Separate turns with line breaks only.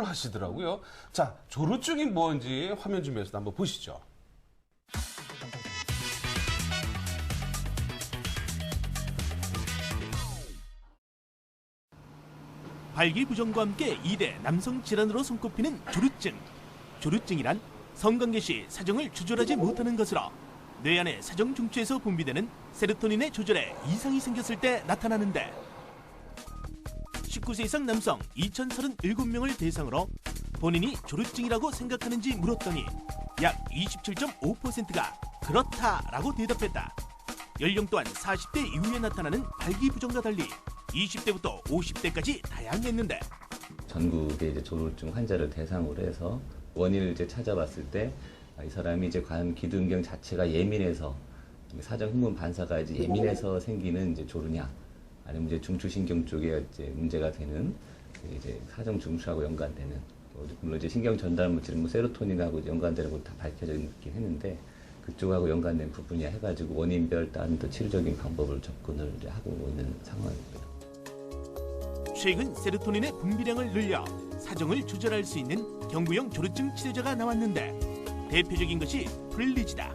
답을 하시더라고요. 자, 조루증이 뭔지 화면 주면서 한번 보시죠.
발기부전과 함께 2대 남성 질환으로 손꼽히는 조루증. 조루증이란 성관계 시 사정을 조절하지 못하는 것으로 뇌 안의 사정 중추에서 분비되는 세로토닌의 조절에 이상이 생겼을 때 나타나는데 19세 이상 남성 2,037명을 대상으로 본인이 조루증이라고 생각하는지 물었더니 약 27.5%가 그렇다라고 대답했다. 연령 또한 40대 이후에 나타나는 발기부전과 달리 20대부터 50대까지 다양했는데
전국의 이제 조울증 환자를 대상으로 해서 원인을 이제 찾아봤을 때 이 사람이 이제 관 기둔경 자체가 예민해서 사정 흥분 반사가 이제 예민해서 생기는 이제 조르냐 아니면 이제 중추신경 쪽에 이제 문제가 되는 이제 사정 중추하고 연관되는 물론 이제 신경 전달 물질은 뭐 세로토닌하고 연관되는 거다 밝혀져 있긴 했는데 그쪽하고 연관된 부분이야 해가지고 원인별 또 치료적인 방법을 접근을 하고 있는 상황입니다.
최근 세로토닌의 분비량을 늘려 사정을 조절할 수 있는 경구용 조루증 치료제가 나왔는데 대표적인 것이 플리지다.